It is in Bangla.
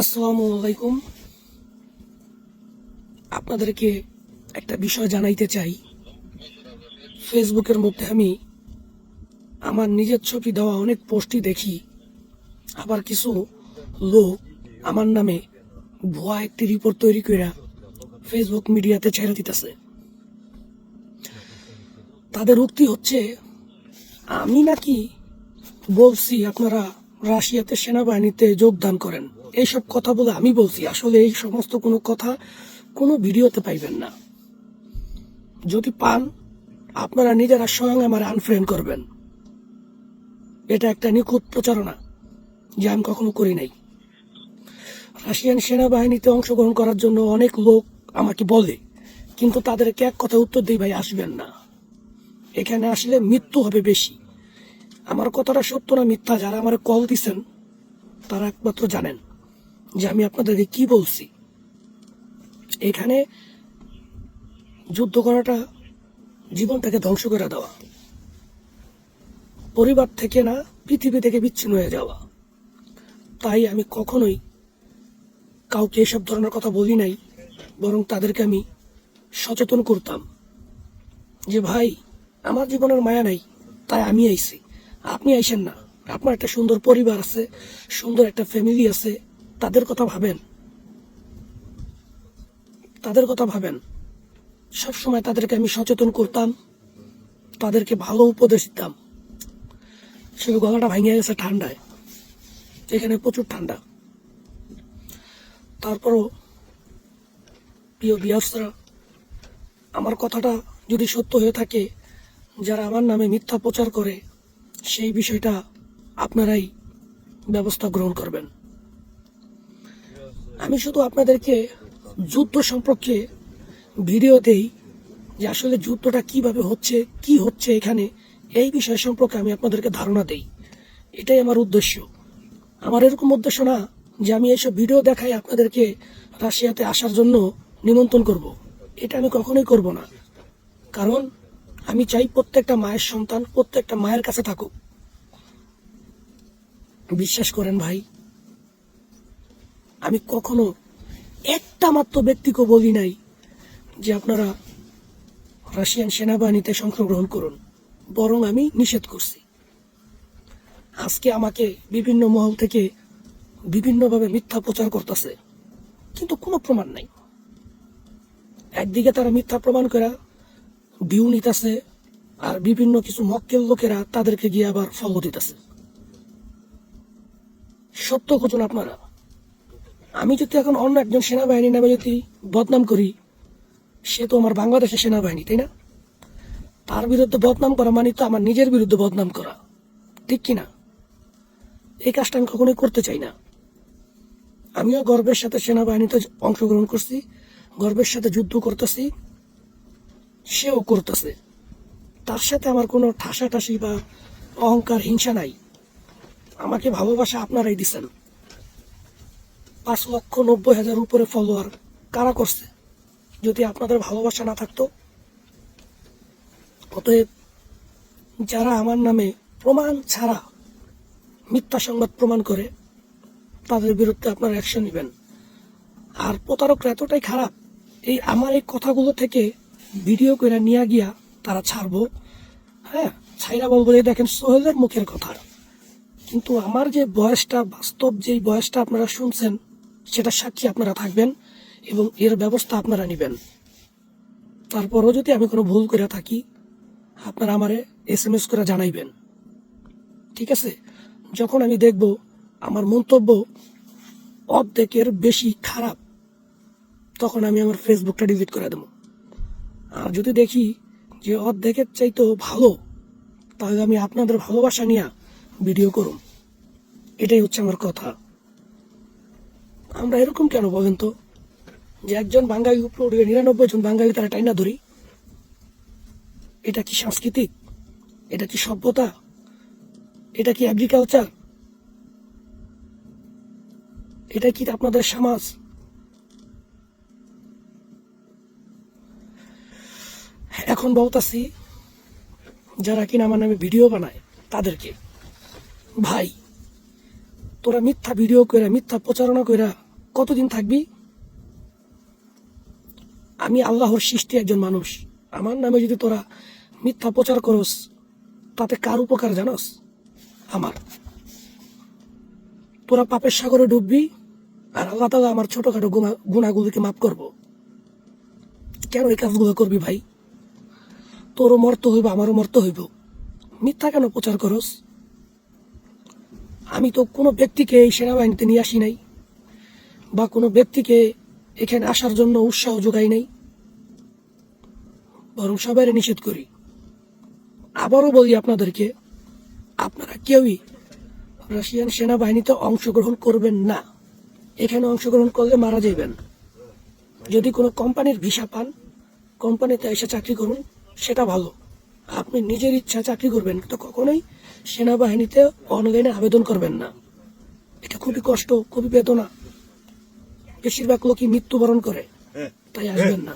আসসালামু আলাইকুম আপনাদেরকে একটা বিষয় জানাইতে চাই। ফেসবুকের মধ্যে আমি আমার নিজের ছবি দেওয়া অনেক পোস্টই দেখি। আবার কিছু লোক আমার নামে ভুয়া একটি রিপোর্ট তৈরি করে ফেসবুক মিডিয়াতে ছেড়ে দিতেছে। তাদের উক্তি হচ্ছে, আমি নাকি বলছি আপনারা রাশিয়াতে সেনাবাহিনীতে যোগদান করেন। এইসব কথা বলে আমি বলছি, আসলে এই সমস্ত কোনো কথা কোনো ভিডিওতে পাইবেন না। যদি পান, আপনারা নিজেরা স্বয়ং আমার আনফ্রেন্ড করবেন। এটা একটা নিখুঁত প্রচারণা, যে আমি কখনো করি নাই। রাশিয়ান সেনাবাহিনীতে অংশগ্রহণ করার জন্য অনেক লোক আমাকে বলে, কিন্তু তাদেরকে এক কথা উত্তর দিই ভাই, আসবেন না। এখানে আসলে মৃত্যু হবে বেশি। আমার কথাটা সত্য না মিথ্যা যারা আমার কল দিছেন, তারা একমাত্র জানেন যে আমি আপনাদেরকে কি বলছি। এখানে যুদ্ধ করাটা জীবনটাকে ধ্বংস করে দেওয়া। পরিবার থেকে না, পৃথিবী থেকে বিচ্ছিন্ন হয়ে যাওয়া। তাই আমি কখনোই কাউকে এসব ধরনের কথা বলি নাই, বরং তাদেরকে আমি সচেতন করতাম যে, ভাই, আমার জীবনের মায়া নাই, তাই আমি আইছি। আপনি আইসেন না। আপনার একটা সুন্দর পরিবার আছে, সুন্দর একটা ফ্যামিলি আছে, তাদের কথা ভাবেন। তাদের কথা ভাবেন। সব সময় তাদেরকে আমি সচেতন করতাম, তাদেরকে ভালো উপদেশ দিতাম। শুধু গলাটা ভেঙে গেছে ঠান্ডায়, এখানে প্রচুর ঠান্ডা। তারপরও প্রিয় বিয়ার্সরা আমার কথাটা যদি সত্য হয়ে থাকে, যারা আমার নামে মিথ্যা প্রচার করে সেই বিষয়টা আপনারাই ব্যবস্থা গ্রহণ করবেন। আমি শুধু আপনাদেরকে যুদ্ধ সম্পর্কে ভিডিও দেই যে আসলে যুদ্ধটা কীভাবে হচ্ছে, কি হচ্ছে এখানে, এই বিষয় সম্পর্কে আমি আপনাদেরকে ধারণা দেই। এটাই আমার উদ্দেশ্য। আমার এরকম উদ্দেশ্য না যে আমি এইসব ভিডিও দেখাই আপনাদেরকে রাশিয়াতে আসার জন্য নিমন্ত্রণ করব। এটা আমি কখনোই করব না। কারণ আমি চাই প্রত্যেকটা মায়ের সন্তান প্রত্যেকটা মায়ের কাছে থাকুক। বিশ্বাস করেন ভাই? আমি কখনো একটা মাত্র ব্যক্তিকে বলি নাই যে আপনারা রাশিয়ান সেনাবাহিনীতে সংগ্রহণ করুন। বরং আমি নিষেধ করছি। আজকে আমাকে বিভিন্ন মহল থেকে বিভিন্নভাবে মিথ্যা প্রচার করতেছে। কিন্তু কোনো প্রমাণ নাই। একদিকে তারা মিথ্যা প্রমাণ করা ভিউ নিতেছে আর বিভিন্ন কিছু মক্কেল লোকেরা তাদেরকে গিয়ে আবার ফলো দিতেছে। সত্য খুঁজুন আপনারা। আমি যদি এখন অন্য একজন সেনাবাহিনী নামে যদি বদনাম করি, সে তো আমার বাংলাদেশের সেনাবাহিনী, তাই না? তার বিরুদ্ধে বদনাম করা মানে তো আমার নিজের বিরুদ্ধে বদনাম করা। ঠিক কিনা এই কাজটা আমি কখনোই করতে চাই না। আমিও গর্বের সাথে সেনাবাহিনীতে অংশগ্রহণ করছি, গর্বের সাথে যুদ্ধ করতেছি, সেও করতেছে। তার সাথে আমার কোনো ঠাসাঠাসি বা অহংকার, হিংসা নাই। আমাকে ভালোবাসা আপনারাই দিচ্ছেন পাঁচ লক্ষ নব্বই হাজার উপরে ফলোয়ার কারা করছে? যদি আপনাদের ভালোবাসা না থাকতো, অতএব যারা আমার নামে প্রমাণ ছাড়া মিথ্যা সংবাদ প্রমাণ করে, তাদের বিরুদ্ধে আপনারা অ্যাকশন নেবেন। আর প্রতারকরা এতটাই খারাপ, এই আমার এই কথাগুলো থেকে ভিডিও করে নিয়ে গিয়া তারা ছাড়বো। হ্যাঁ ছাইরা বলব দেখেন সোহেলের মুখের কথা। কিন্তু আমার যে বয়সটা, বাস্তব যেই বয়সটা আপনারা শুনছেন, সেটা সাক্ষী আপনারা থাকবেন এবং এর ব্যবস্থা আপনারা নেবেন। তারপরও যদি আমি কোনো ভুল করে থাকি, আপনারা আমারে এস এম এস করে জানাইবেন। ঠিক আছে? যখন আমি দেখব আমার মন্তব্য অর্ধেকের বেশি খারাপ, তখন আমি আমার ফেসবুকটা ডিলিট করে দেবো। আর যদি দেখি যে অর্ধেকের চাইতেও ভালো, তাহলে আমি আপনাদের ভালোবাসা নিয়ে ভিডিও করুন এটাই হচ্ছে আমার কথা। আমরা এরকম কেন বলেন তো? যে একজন বাঙালি উপরে নিরানব্বই জন বাঙালি তারা টাইনা ধরি? এটা কি সাংস্কৃতিক? এটা কি সভ্যতা? এটা কি এগ্রিকালচার এটা কি আপনাদের সমাজ? এখন বলতাছি, যারা কিনা আমার নামে ভিডিও বানায়, তাদেরকে। ভাই তোরা মিথ্যা ভিডিও কইরা, মিথ্যা প্রচারণা কইরা কতদিন থাকবি? আমি আল্লাহর সৃষ্টি একজন মানুষ। আমার নামে যদি তোরা মিথ্যা প্রচার করস, তাতে কার উপকার জানস? আমার। তোরা পাপের সাগরে ডুববি, আর আল্লাহ তালা আমার ছোটখাটো গুণা- গুণাগুলিকে মাফ করব। কেন এই কাজগুলো করবি ভাই? তোরও মর্ত হইব, আমারও মর্ত হইব। মিথ্যা কেন প্রচার করস? আমি তো কোনো ব্যক্তিকে এই সেনাবাহিনীতে নিয়ে আসি নাই, বা কোনো ব্যক্তিকে এখানে আসার জন্য উৎসাহ যোগাই নাই। বরং সবাই নিষেধ করি। আবারও বলি আপনাদেরকে, আপনারা কেউই রাশিয়ান সেনাবাহিনীতে অংশগ্রহণ করবেন না। এখানে অংশগ্রহণ করলে মারা যাবেন যদি কোনো কোম্পানির ভিসা পান, কোম্পানিতে এসে চাকরি করুন, সেটা ভালো। আপনি নিজের ইচ্ছা চাকরি করবেন কিন্তু কখনোই সেনাবাহিনীতে অনলাইনে আবেদন করবেন না। এটা খুবই কষ্ট খুবই বেদনা। বেশিরভাগ লোকই মৃত্যুবরণ করে তাই আসবেন না।